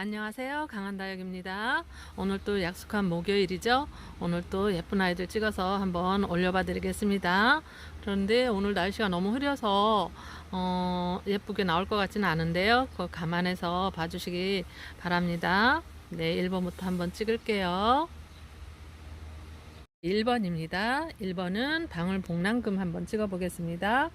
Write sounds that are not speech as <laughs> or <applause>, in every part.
안녕하세요. 강한다육입니다. 오늘 또 약속한 목요일이죠. 오늘 또 예쁜 아이들 찍어서 한번 올려봐 드리겠습니다. 그런데 오늘 날씨가 너무 흐려서 어, 예쁘게 나올 것 같지는 않은데요. 그거 감안해서 봐주시기 바랍니다. 네, 1번부터 한번 찍을게요. 1번입니다. 1번은 방울복랑금 한번 찍어 보겠습니다.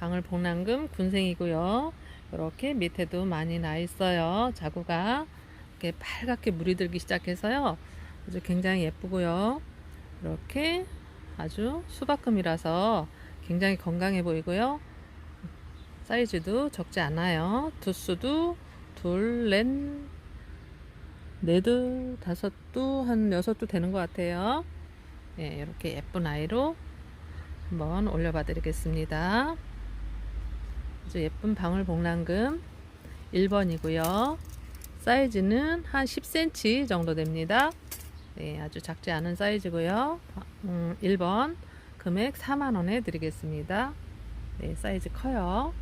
방울복랑금 군생이고요. 이렇게 밑에도 많이 나 있어요. 자구가 이렇게 빨갛게 물이 들기 시작해서요. 아주 굉장히 예쁘고요. 이렇게 아주 수박금이라서 굉장히 건강해 보이고요. 사이즈도 적지 않아요. 두수도 둘, 넷, 네두, 다섯두, 한 여섯두 되는 것 같아요. 예, 이렇게 예쁜 아이로 한번 올려봐 드리겠습니다. 아주 예쁜 방울복랑금 1번이고요. 사이즈는 한 10cm 정도 됩니다. 네, 아주 작지 않은 사이즈고요. 음, 1번 금액 4만원에 드리겠습니다. 네, 사이즈 커요.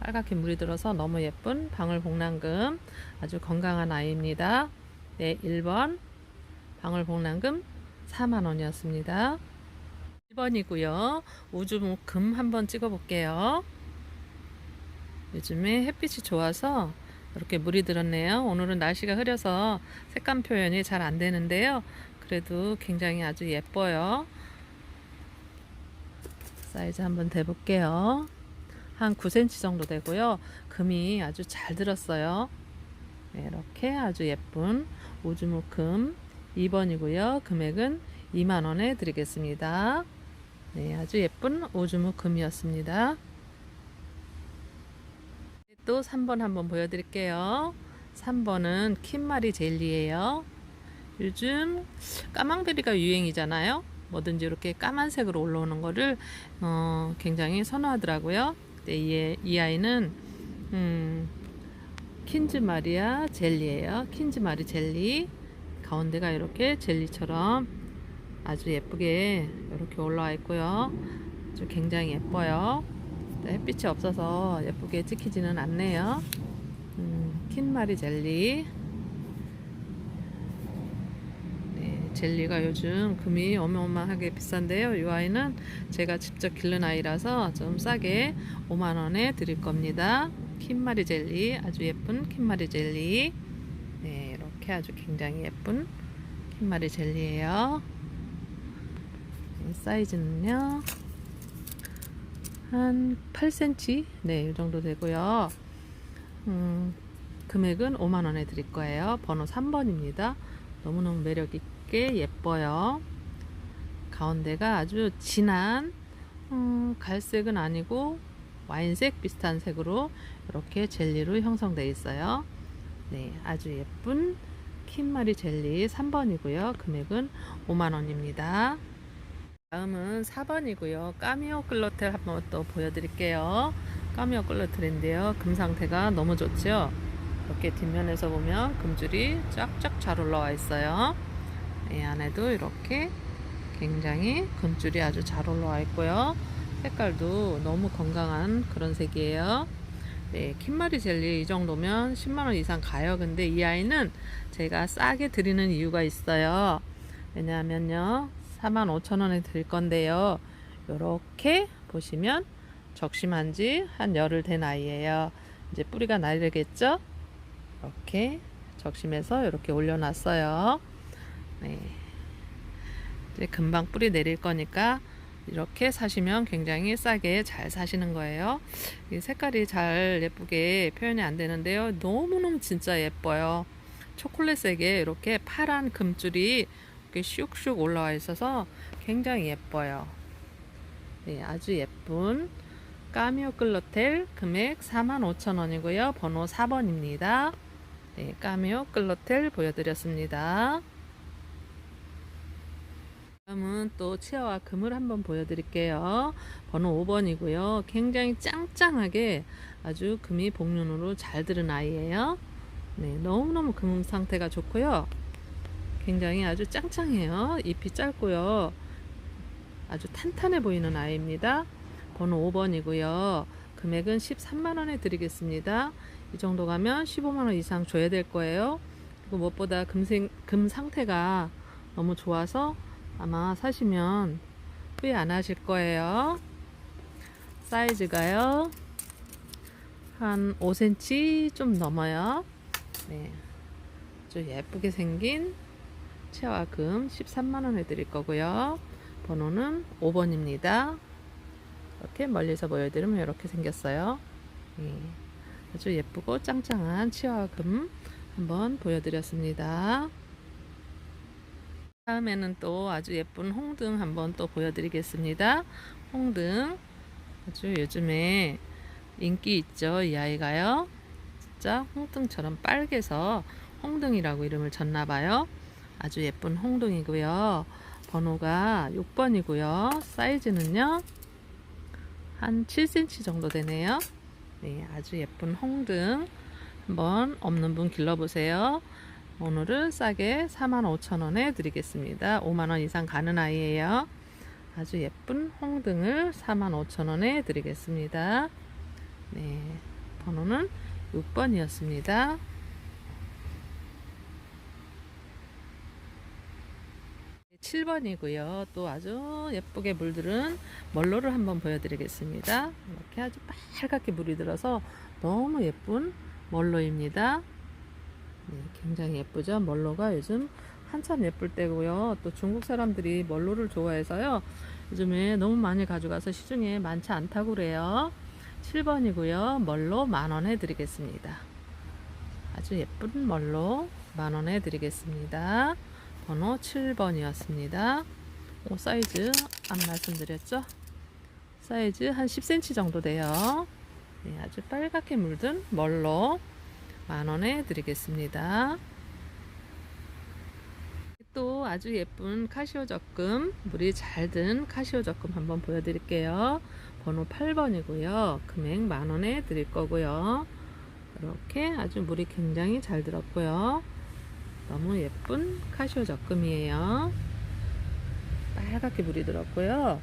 빨갛게 물이 들어서 너무 예쁜 방울복랑금 아주 건강한 아이입니다. 네, 1번 방울복랑금 4만원이었습니다. 1번이고요. 우주목금 한번 찍어 볼게요. 요즘에 햇빛이 좋아서 이렇게 물이 들었네요. 오늘은 날씨가 흐려서 색감 표현이 잘 안 되는데요. 그래도 굉장히 아주 예뻐요. 사이즈 한번 대볼게요. 한 9cm 정도 되고요. 금이 아주 잘 들었어요. 네, 이렇게 아주 예쁜 오주무금 2번이고요. 금액은 2만원에 드리겠습니다. 네, 아주 예쁜 오주무금이었습니다. 또 3번 한번 보여드릴게요. 3번은 킴마리 젤리예요. 요즘 까망베리가 유행이잖아요. 뭐든지 이렇게 까만색으로 올라오는 거를 어, 굉장히 선호하더라고요. 네, 이, 이 아이는 음, 킨즈 마리아 젤리예요. 킨즈 마리 젤리 가운데가 이렇게 젤리처럼 아주 예쁘게 이렇게 올라와 있고요. 아주 굉장히 예뻐요. 네, 햇빛이 없어서 예쁘게 찍히지는 않네요. 음, 킨마리 젤리. 네, 젤리가 요즘 금이 어마어마하게 비싼데요. 이 아이는 제가 직접 기른 아이라서 좀 싸게 5만원에 드릴 겁니다. 킨마리 젤리. 아주 예쁜 킨마리 젤리. 네, 이렇게 아주 굉장히 예쁜 킨마리 젤리예요. 네, 사이즈는요. 한 8cm 네, 이 정도 되고요. 음, 금액은 5만 원에 드릴 거예요. 번호 3번입니다. 너무너무 매력 있게 예뻐요. 가운데가 아주 진한 음, 갈색은 아니고 와인색 비슷한 색으로 이렇게 젤리로 형성되어 있어요. 네, 아주 예쁜 킴마리 젤리 3번이고요. 금액은 5만 원입니다. 다음은 4번이고요. 까미오 글로텔 한번 또 보여드릴게요. 까미오 글로텔인데요. 금 상태가 너무 좋죠. 이렇게 뒷면에서 보면 금줄이 쫙쫙 잘 올라와 있어요. 이 안에도 이렇게 굉장히 금줄이 아주 잘 올라와 있고요. 색깔도 너무 건강한 그런 색이에요. 네, 킴마리 젤리 이 정도면 10만원 이상 가요. 근데 이 아이는 제가 싸게 드리는 이유가 있어요. 왜냐하면요. 45,000원에 드릴 건데요. 이렇게 보시면 적심한 지 한 열흘 된 아이예요. 이제 뿌리가 나르겠죠? 이렇게 적심해서 이렇게 올려놨어요. 네. 이제 금방 뿌리 내릴 거니까 이렇게 사시면 굉장히 싸게 잘 사시는 거예요. 이 색깔이 잘 예쁘게 표현이 안 되는데요. 너무너무 진짜 예뻐요. 초콜릿색에 이렇게 파란 금줄이 이렇게 슉슉 올라와 있어서 굉장히 예뻐요. 네, 아주 예쁜 까미오 끌로텔 금액 45,000원이고요. 번호 4번입니다. 네, 까미오 끌로텔 보여드렸습니다. 다음은 또 치아와 금을 한번 보여드릴게요. 번호 5번이고요. 굉장히 짱짱하게 아주 금이 복륜으로 잘 들은 아이예요. 네, 너무너무 금 상태가 좋고요. 굉장히 아주 짱짱해요. 잎이 짧고요. 아주 탄탄해 보이는 아이입니다. 번호 5번이고요. 금액은 13만원에 드리겠습니다. 이 정도 가면 15만원 이상 줘야 될 거예요. 그리고 무엇보다 금생, 금 상태가 너무 좋아서 아마 사시면 후회 안 하실 거예요. 사이즈가요. 한 5cm 좀 넘어요. 네. 아주 예쁘게 생긴 체화금 13만원에 드릴 거고요. 번호는 5번입니다. 이렇게 멀리서 보여드리면 이렇게 생겼어요. 예. 아주 예쁘고 짱짱한 치화금 한번 보여드렸습니다. 다음에는 또 아주 예쁜 홍등 한번 또 보여드리겠습니다. 홍등 아주 요즘에 인기 있죠 이 아이가요. 진짜 홍등처럼 빨개서 홍등이라고 이름을 졌나봐요. 아주 예쁜 홍등이고요. 번호가 6번이고요. 사이즈는요 한 7cm 정도 되네요. 네, 아주 예쁜 홍등 한번 없는 분 길러보세요. 오늘은 싸게 45,000원에 드리겠습니다. 5만원 이상 가는 아이예요. 아주 예쁜 홍등을 45,000원에 드리겠습니다. 네, 번호는 6번이었습니다. 7번이고요. 또 아주 예쁘게 물들은 멀로를 한번 보여드리겠습니다. 이렇게 아주 빨갛게 물이 들어서 너무 예쁜 멀로입니다. 네, 굉장히 예쁘죠. 멀로가 요즘 한참 예쁠 때고요. 또 중국 사람들이 멀로를 좋아해서요. 요즘에 너무 많이 가져가서 시중에 많지 않다고 그래요. 7번이고요. 멀로 만원에 드리겠습니다. 아주 예쁜 멀로 만원에 드리겠습니다. 번호 7번이었습니다. 오, 사이즈 안 말씀드렸죠? 사이즈 한 10cm 정도 돼요. 네, 아주 빨갛게 물든 멀로 만원에 드리겠습니다. 또 아주 예쁜 카시오 적금, 물이 잘 든 카시오 적금 한번 보여드릴게요. 번호 8번이고요. 금액 만원에 드릴 거고요. 이렇게 아주 물이 굉장히 잘 들었고요. 너무 예쁜 카시오 적금이에요. 빨갛게 물이 들었고요.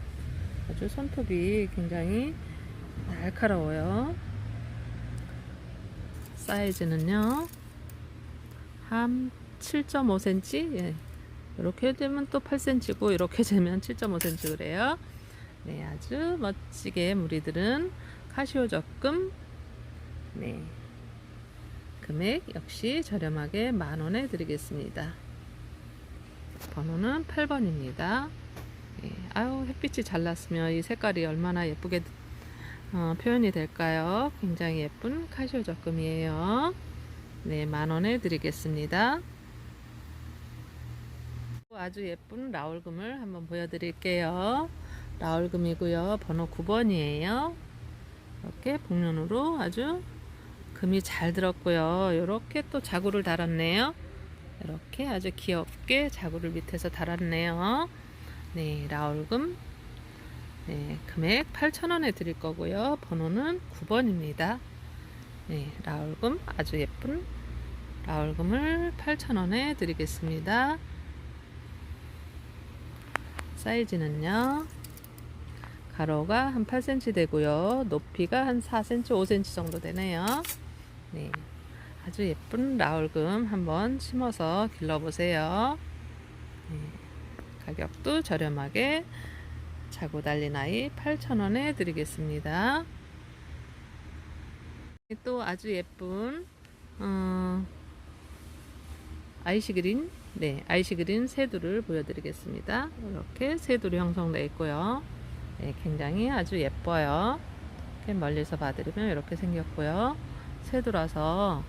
아주 손톱이 굉장히 날카로워요. 사이즈는요, 한 7.5cm? 예. 이렇게 되면 또 8cm고, 이렇게 되면 7.5cm 그래요. 네, 아주 멋지게 무리들은 카시오 적금, 네. 금액 역시 저렴하게 만원에 드리겠습니다. 번호는 8번입니다. 네, 아유, 햇빛이 잘 났으면 이 색깔이 얼마나 예쁘게 어, 표현이 될까요? 굉장히 예쁜 카시오 적금이에요. 네, 만원에 드리겠습니다. 아주 예쁜 라울금을 한번 보여드릴게요. 라울금이고요. 번호 9번이에요. 이렇게 복면으로 아주 금이 잘 들었고요. 이렇게 또 자구를 달았네요. 이렇게 아주 귀엽게 자구를 밑에서 달았네요. 네, 라울금 네, 금액 8,000원에 드릴 거고요. 번호는 9번입니다. 네, 라울금 아주 예쁜 라울금을 8,000원에 드리겠습니다. 사이즈는요. 가로가 한 8cm 되고요. 높이가 한 4cm, 5cm 정도 되네요. 네. 아주 예쁜 라울금 한번 심어서 길러보세요. 네. 가격도 저렴하게 자고 달린 아이 8,000원에 드리겠습니다. 또 아주 예쁜 어, 아이시 그린 네 아이시 그린 새두를 보여드리겠습니다. 이렇게 새두로 형성되어 있고요. 네, 굉장히 아주 예뻐요. 이렇게 멀리서 봐드리면 이렇게 생겼고요. 새두라서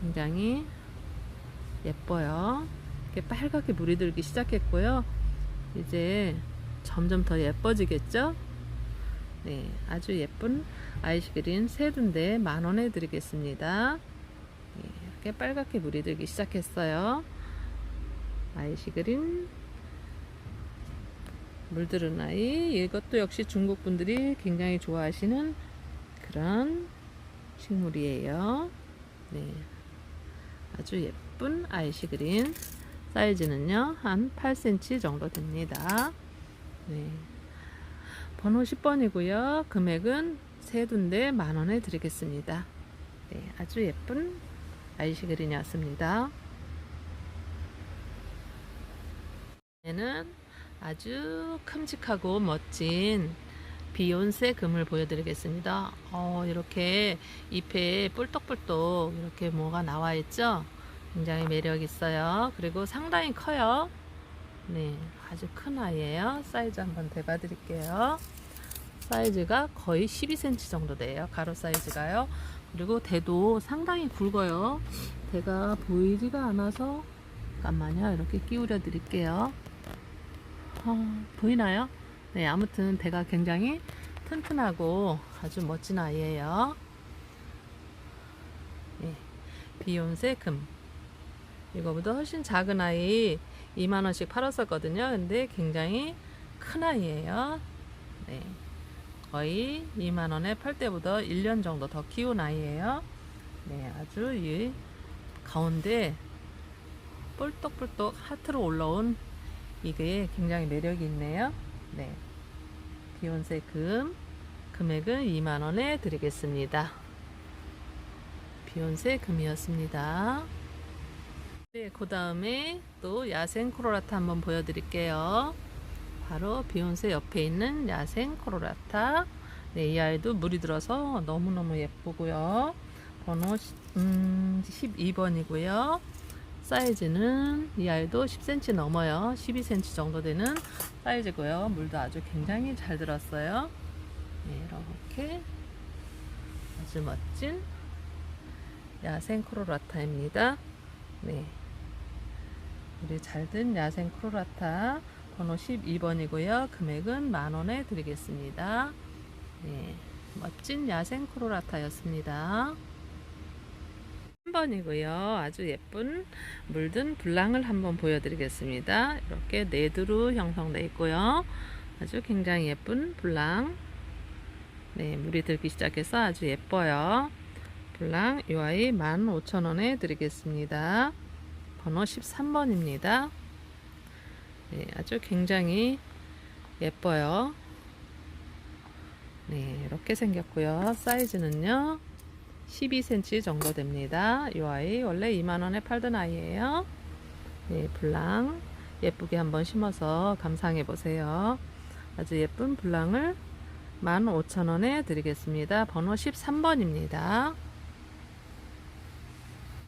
굉장히 예뻐요. 이렇게 빨갛게 물이 들기 시작했고요. 이제 점점 더 예뻐지겠죠? 네, 아주 예쁜 아이시그린 세둔데 만원에 드리겠습니다. 네, 이렇게 빨갛게 물이 들기 시작했어요. 아이시그린 물들은 아이 이것도 역시 중국 분들이 굉장히 좋아하시는 그런 식물이에요. 네, 아주 예쁜 아이시 그린 사이즈는요 한 8cm 정도 됩니다. 네. 번호 10번이고요. 금액은 세둔데 만원에 드리겠습니다. 네, 아주 예쁜 아이시 그린이었습니다. 얘는 아주 큼직하고 멋진 비욘세 금을 보여드리겠습니다. 어, 이렇게 잎에 뿔떡뿔떡 이렇게 뭐가 나와 있죠? 굉장히 매력 있어요. 그리고 상당히 커요. 네, 아주 큰 아이예요. 사이즈 한번 대봐 드릴게요. 사이즈가 거의 12cm 정도 돼요. 가로 사이즈가요. 그리고 대도 상당히 굵어요. 대가 보이지가 않아서 잠깐만요. 이렇게 끼우려 드릴게요. 아, 보이나요? 네, 아무튼 대가 굉장히 튼튼하고 아주 멋진 아이예요. 네, 비욘세 금. 이거보다 훨씬 작은 아이 2만원씩 팔았었거든요. 근데 굉장히 큰 아이예요. 네. 거의 2만원에 팔 때보다 1년 정도 더 키운 아이예요. 네, 아주 이 가운데 뿔떡뿔떡 하트로 올라온 이게 굉장히 매력이 있네요. 네. 비욘세 금. 금액은 2만원에 드리겠습니다. 비욘세 금이었습니다. 네, 그 다음에 또 야생 코로라타 한번 보여드릴게요. 바로 비욘세 옆에 있는 야생 코로라타. 네, 이 아이도 물이 들어서 너무너무 예쁘고요. 번호 음, 12번이고요. 사이즈는 이 아이도 10cm 넘어요. 12cm 정도 되는 사이즈고요. 물도 아주 굉장히 잘 들었어요. 네, 이렇게 아주 멋진 야생 코로라타입니다. 네. 우리 잘든 야생 코로라타 번호 12번이고요. 금액은 만원에 드리겠습니다. 네. 멋진 야생 코로라타였습니다. 3번이고요. 아주 예쁜 물든 블랑을 한번 보여드리겠습니다. 이렇게 네드로 형성되어 있고요. 아주 굉장히 예쁜 블랑. 네, 물이 들기 시작해서 아주 예뻐요. 블랑 이 아이 15,000원에 드리겠습니다. 번호 13번입니다. 네, 아주 굉장히 예뻐요. 네, 이렇게 생겼고요. 사이즈는요. 12cm 정도 됩니다. 이 아이 원래 2만원에 팔던 아이예요. 네, 블랑 예쁘게 한번 심어서 감상해 보세요. 아주 예쁜 블랑을 15,000원에 드리겠습니다. 번호 13번입니다.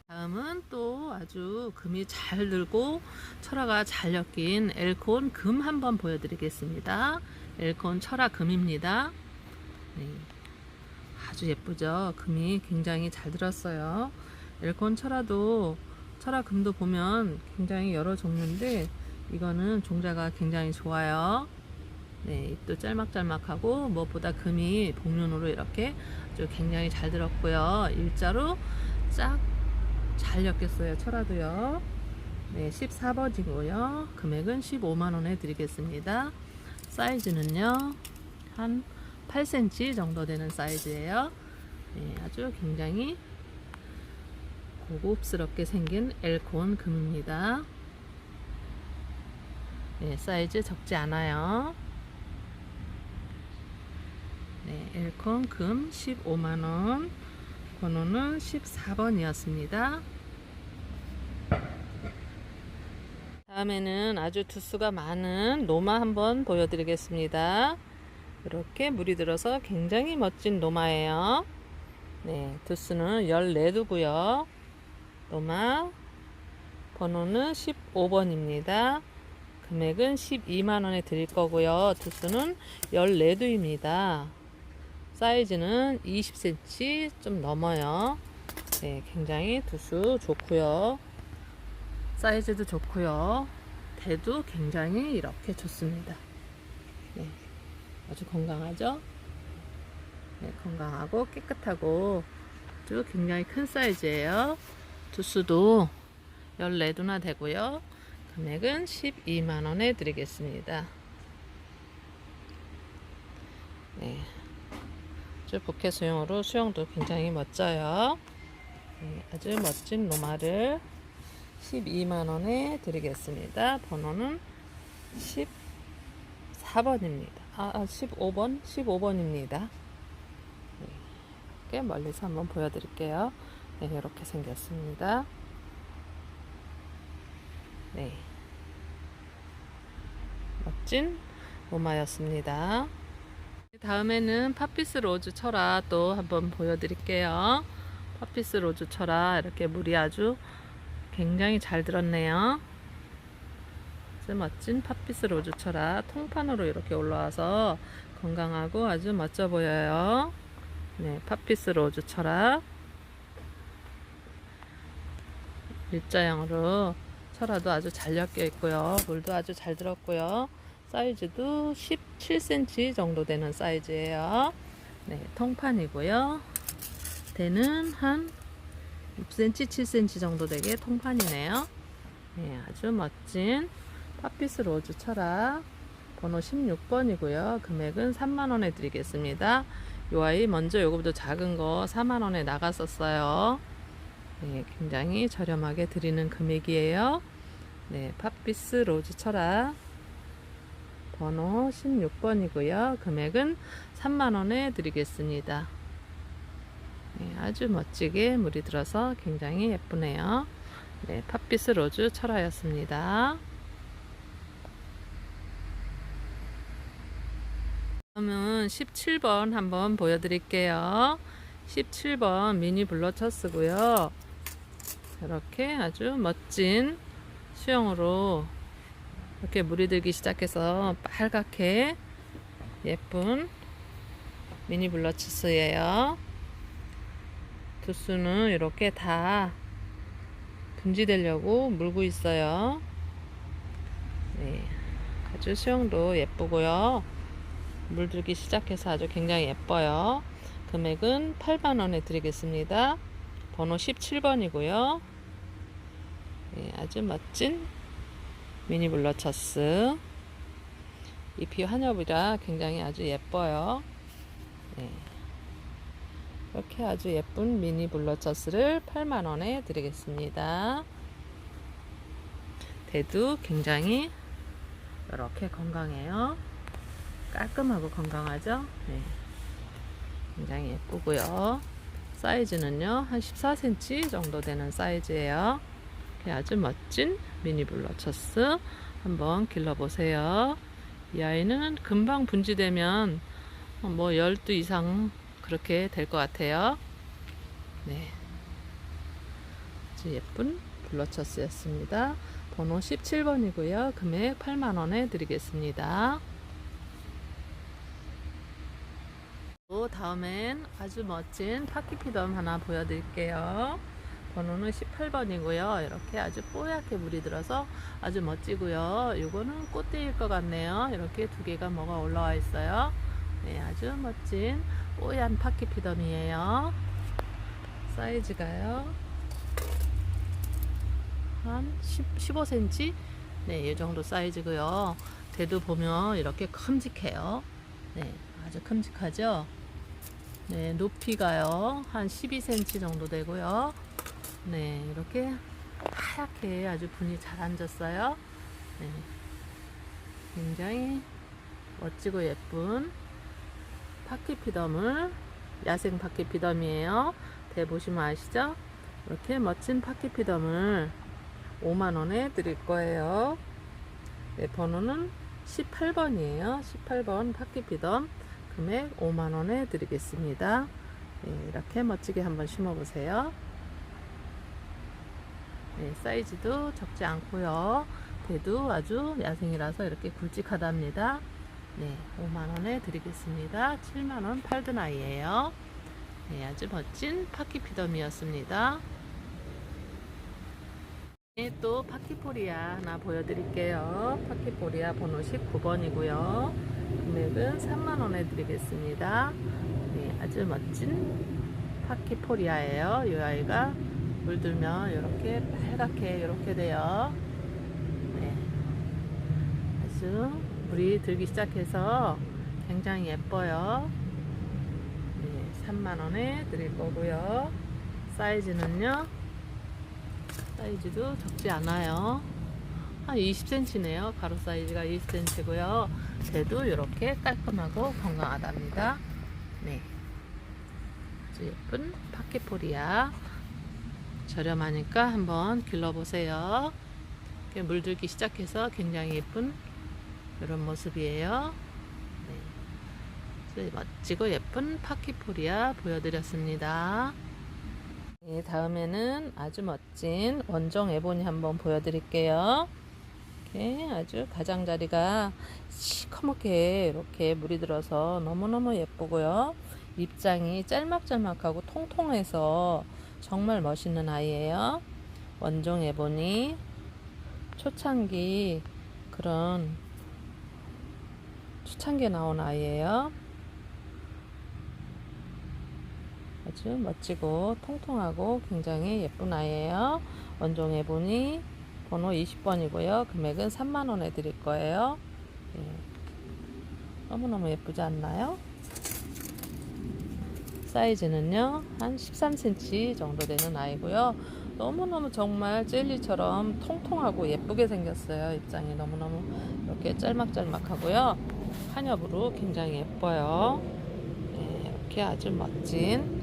다음은 또 아주 금이 잘 들고 철화가 잘 엮인 엘콘 금 한번 보여드리겠습니다. 엘콘 철화 금입니다. 네. 아주 예쁘죠. 금이 굉장히 잘 들었어요. 엘콘 철화도 철화 금도 보면 굉장히 여러 종류인데 이거는 종자가 굉장히 좋아요. 네, 잎도 짤막짤막하고 무엇보다 금이 복륜으로 이렇게 아주 굉장히 잘 들었고요. 일자로 쫙 잘 엮였어요. 철화도요. 네, 14번이고요. 금액은 15만원에 드리겠습니다. 사이즈는요, 한 8cm 정도 되는 사이즈예요. 네, 아주 굉장히 고급스럽게 생긴 엘콘 금입니다. 네, 사이즈 적지 않아요. 네, 엘콘 금 15만원. 번호는 14번이었습니다. 다음에는 아주 두수가 많은 노마 한번 보여드리겠습니다. 이렇게 물이 들어서 굉장히 멋진 노마예요. 네, 두수는 14두고요. 노마 번호는 15번입니다. 금액은 12만원에 드릴 거고요. 두수는 14두입니다. 사이즈는 20cm 좀 넘어요. 네, 굉장히 두수 좋고요. 사이즈도 좋고요. 대도 굉장히 이렇게 좋습니다. 네, 아주 건강하죠? 네, 건강하고 깨끗하고 아주 굉장히 큰 사이즈예요. 두수도 14두나 되고요. 금액은 12만원에 드리겠습니다. 네. 아주 부케 수영으로 수영도 굉장히 멋져요. 네, 아주 멋진 노마를 12만원에 드리겠습니다. 번호는 14번입니다. 아, 15번? 15번입니다. 네. 이렇게 멀리서 한번 보여드릴게요. 네, 이렇게 생겼습니다. 네. 멋진 모마였습니다. 다음에는 팝피스 로즈 철화 또 한번 보여드릴게요. 팝피스 로즈 철화 이렇게 물이 아주 굉장히 잘 들었네요. 아주 멋진 팝피스 로즈 철화 통판으로 이렇게 올라와서 건강하고 아주 멋져 보여요. 네, 팝피스 로즈 철화 일자형으로 철화도 아주 잘 엮여 있고요. 물도 아주 잘 들었고요. 사이즈도 17cm 정도 되는 사이즈예요. 네, 통판이고요. 대는 한 6cm, 7cm 정도 되게 통판이네요. 네, 아주 멋진 팝피스 로즈 철화 번호 16번이고요. 금액은 3만원에 드리겠습니다. 요 아이 먼저 요거보다 작은 거 4만원에 나갔었어요. 네, 굉장히 저렴하게 드리는 금액이에요. 네, 팝피스 로즈 철화 번호 16번이고요. 금액은 3만원에 드리겠습니다. 네, 아주 멋지게 물이 들어서 굉장히 예쁘네요. 네, 팝피스 로즈 철화였습니다. 다음은 17번 한번 보여드릴게요. 17번 미니 블러처스고요. 이렇게 아주 멋진 수영으로 이렇게 물이 들기 시작해서 빨갛게 예쁜 미니 블러처스예요. 두수는 이렇게 다 분지되려고 물고 있어요. 네, 아주 수영도 예쁘고요. 물들기 시작해서 아주 굉장히 예뻐요. 금액은 8만원에 드리겠습니다. 번호 17번이고요. 네, 아주 멋진 미니 블러처스. 잎이 환엽이라 굉장히 아주 예뻐요. 네. 이렇게 아주 예쁜 미니 블러처스를 8만원에 드리겠습니다. 대도 굉장히 이렇게 건강해요. 깔끔하고 건강하죠? 네. 굉장히 예쁘고요. 사이즈는요, 한 14cm 정도 되는 사이즈예요. 아주 멋진 미니 블러처스 한번 길러보세요. 이 아이는 금방 분지되면 뭐 12 이상 그렇게 될 것 같아요. 네. 아주 예쁜 블러처스였습니다. 번호 17번이고요. 금액 8만원에 드리겠습니다. 또 다음엔 아주 멋진 파키피덤 하나 보여드릴게요. 번호는 18번이고요. 이렇게 아주 뽀얗게 물이 들어서 아주 멋지고요. 이거는 꽃대일 것 같네요. 이렇게 두 개가 뭐가 올라와 있어요. 네, 아주 멋진 뽀얀 파키피덤이에요. 사이즈가요. 한 10, 15cm? 네, 이 정도 사이즈고요. 대도 보면 이렇게 큼직해요. 네, 아주 큼직하죠? 네, 높이가요. 한 12cm 정도 되고요. 네, 이렇게 하얗게 아주 분이 잘 앉았어요. 네, 굉장히 멋지고 예쁜 파키피덤을 야생 파키피덤이에요. 대 보시면 아시죠? 이렇게 멋진 파키피덤을 5만원에 드릴 거예요. 네, 번호는 18번이에요. 18번 파키피덤 금액 5만원에 드리겠습니다. 네, 이렇게 멋지게 한번 심어 보세요. 네, 사이즈도 적지 않고요. 대도 아주 야생이라서 이렇게 굵직하답니다. 네, 5만원에 드리겠습니다. 7만원 팔든 아이예요. 네, 아주 멋진 파키피덤이었습니다. 네, 또 파키포리아 하나 보여드릴게요. 파키포리아 번호 19번이고요. 금액은 3만원에 드리겠습니다. 네, 아주 멋진 파키포리아예요. 이 아이가 물들면 이렇게 빨갛게 이렇게 돼요. 네, 아주 물이 들기 시작해서 굉장히 예뻐요. 네, 3만원에 드릴 거고요. 사이즈는요. 사이즈도 적지 않아요. 한 20cm네요. 가로 사이즈가 아주 예쁜 파케포리아. 저렴하니까 한번 길러보세요. 이렇게 물들기 시작해서 굉장히 예쁜 이런 모습이에요. 네. 멋지고 예쁜 파키포리아 보여드렸습니다. 네, 다음에는 아주 멋진 원종 에보니 한번 보여드릴게요. 이렇게 아주 가장자리가 시커멓게 이렇게 물이 들어서 너무너무 예쁘고요. 입장이 짤막짤막하고 통통해서 정말 멋있는 아이예요. 원종 에보니 초창기 그런 초창기에 나온 아이예요. 아주 멋지고 통통하고 굉장히 예쁜 아이예요. 원종 에보니 번호 20번이고요. 금액은 3만원에 드릴 거예요. 예. 너무너무 예쁘지 않나요? 사이즈는요, 한 13cm 정도 되는 아이고요. 너무너무 정말 젤리처럼 통통하고 예쁘게 생겼어요. 입장이 너무너무 이렇게 짤막짤막하고요. 한엽으로 굉장히 예뻐요. 네, 이렇게 아주 멋진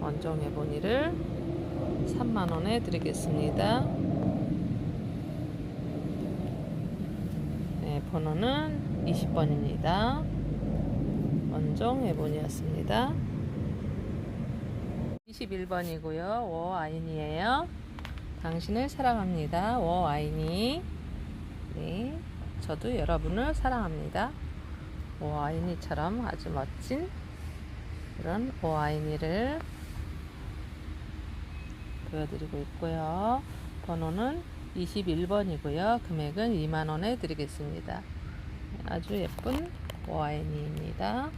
원종 에보니를 3만원에 드리겠습니다. 네, 번호는 20번입니다. 원종 에보니였습니다. 21번이고요. 워아인이에요. 당신을 사랑합니다. 워아인이. 네, 저도 여러분을 사랑합니다. 워아인이처럼 아주 멋진 그런 워아인이를 보여드리고 있고요. 번호는 21번이고요. 금액은 2만원에 드리겠습니다. 아주 예쁜 워아인이입니다.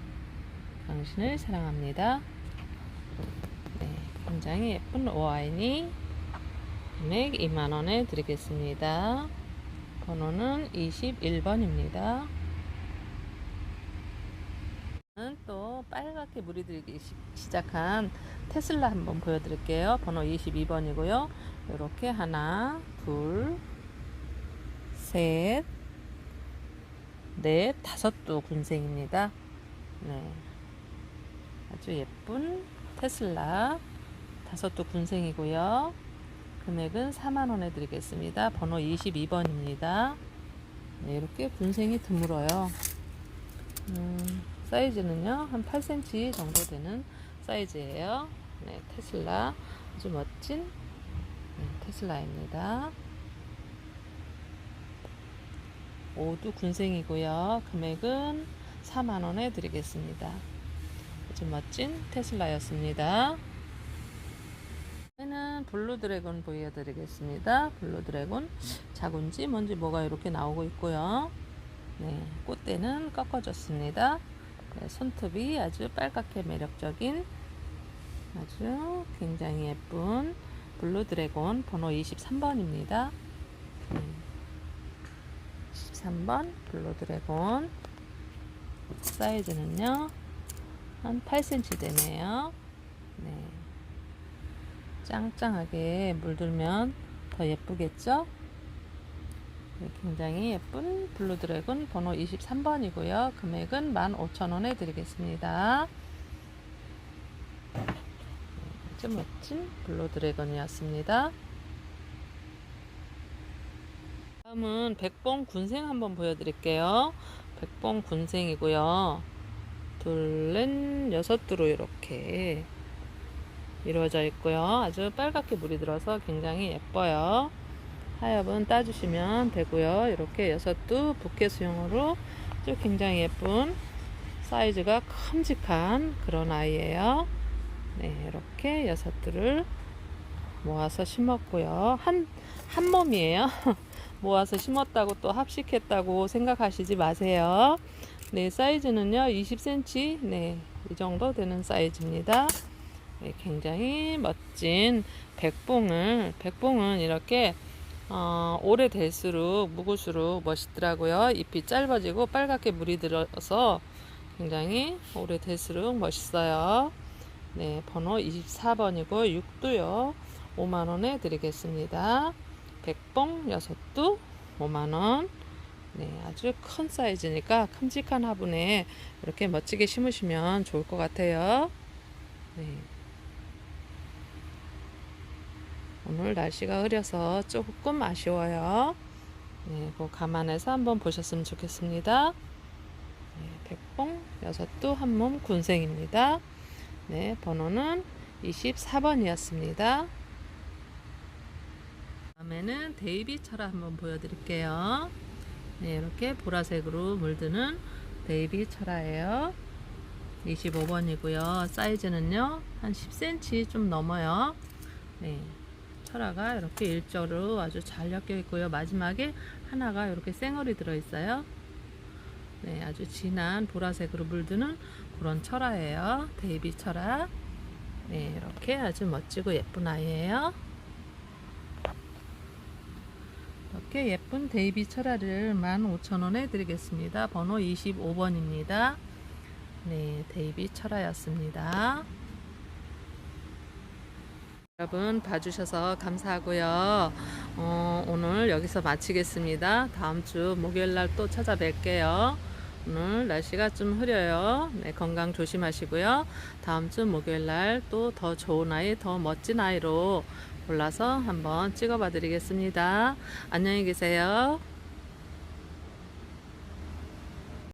당신을 사랑합니다. 네, 굉장히 예쁜 오아인이 금액 2만원에 드리겠습니다. 번호는 21번입니다. 또 빨갛게 물이 들기 시- 시작한 테슬라 한번 보여드릴게요. 번호 22번이고요. 이렇게 하나, 둘, 셋, 넷, 다섯 두 군생입니다. 네. 아주 예쁜 테슬라 다섯 두 군생이고요. 금액은 4만원에 드리겠습니다. 번호 22번입니다. 네, 이렇게 군생이 드물어요. 음, 사이즈는요, 한 8cm 정도 되는 사이즈예요. 네, 테슬라. 아주 멋진 네, 테슬라입니다. 모두 군생이고요. 금액은 4만원에 드리겠습니다. 아주 멋진 테슬라였습니다. 얘는 블루 드래곤 보여드리겠습니다. 블루 드래곤 작은지 뭔지 뭐가 이렇게 나오고 있고요. 네, 꽃대는 꺾어졌습니다. 네, 손톱이 아주 빨갛게 매력적인 아주 굉장히 예쁜 블루 드래곤 번호 23번입니다. 13번 블루 드래곤 사이즈는요 한 8cm 되네요. 네. 짱짱하게 물들면 더 예쁘겠죠? 네, 굉장히 예쁜 블루 드래곤 번호 23번이고요. 금액은 15,000원에 드리겠습니다. 네, 아주 멋진 블루 드래곤이었습니다. 다음은 백봉 군생 한번 보여드릴게요. 백봉 군생이고요. 둘, 넷, 여섯 두로 이렇게 이루어져 있고요. 아주 빨갛게 물이 들어서 굉장히 예뻐요. 하엽은 따주시면 되고요. 이렇게 여섯 두 부케 수용으로 굉장히 예쁜 사이즈가 큼직한 그런 아이예요. 네, 이렇게 여섯 두를 모아서 심었고요. 한, 한 몸이에요. <laughs> 모아서 심었다고 또 합식했다고 생각하시지 마세요. 네, 사이즈는요, 20cm, 네, 이 정도 되는 사이즈입니다. 네, 굉장히 멋진 백봉을, 백봉은 이렇게, 어, 오래될수록, 묵을수록 멋있더라고요. 잎이 짧아지고 빨갛게 물이 들어서 굉장히 오래될수록 멋있어요. 네, 번호 24번이고, 6도요. 5만원에 드리겠습니다. 백봉 6두 5만원. 네, 아주 큰 사이즈니까 큼직한 화분에 이렇게 멋지게 심으시면 좋을 것 같아요. 네. 오늘 날씨가 흐려서 조금 아쉬워요. 네, 그 감안해서 한번 보셨으면 좋겠습니다. 네, 백봉 여섯도 한몸 군생입니다. 네, 번호는 24번이었습니다. 다음에는 데이비 철화 한번 보여드릴게요. 네, 이렇게 보라색으로 물드는 데이비 철화예요. 25번이고요. 사이즈는요, 한 10cm 좀 넘어요. 네, 철화가 이렇게 일자로 아주 잘 엮여 있고요. 마지막에 하나가 이렇게 쌩얼이 들어 있어요. 네, 아주 진한 보라색으로 물드는 그런 철화예요. 데이비 철화. 네, 이렇게 아주 멋지고 예쁜 아이예요. 이렇게 예쁜 데이비 철화를 15,000원에 드리겠습니다. 번호 25번입니다. 네, 데이비 철화였습니다. 여러분 봐주셔서 감사하고요. 어, 오늘 여기서 마치겠습니다. 다음 주 목요일 날 또 찾아뵐게요. 오늘 날씨가 좀 흐려요. 네, 건강 조심하시고요. 다음 주 목요일 날 또 더 좋은 아이, 더 멋진 아이로 골라서 한번 찍어봐 드리겠습니다. 안녕히 계세요.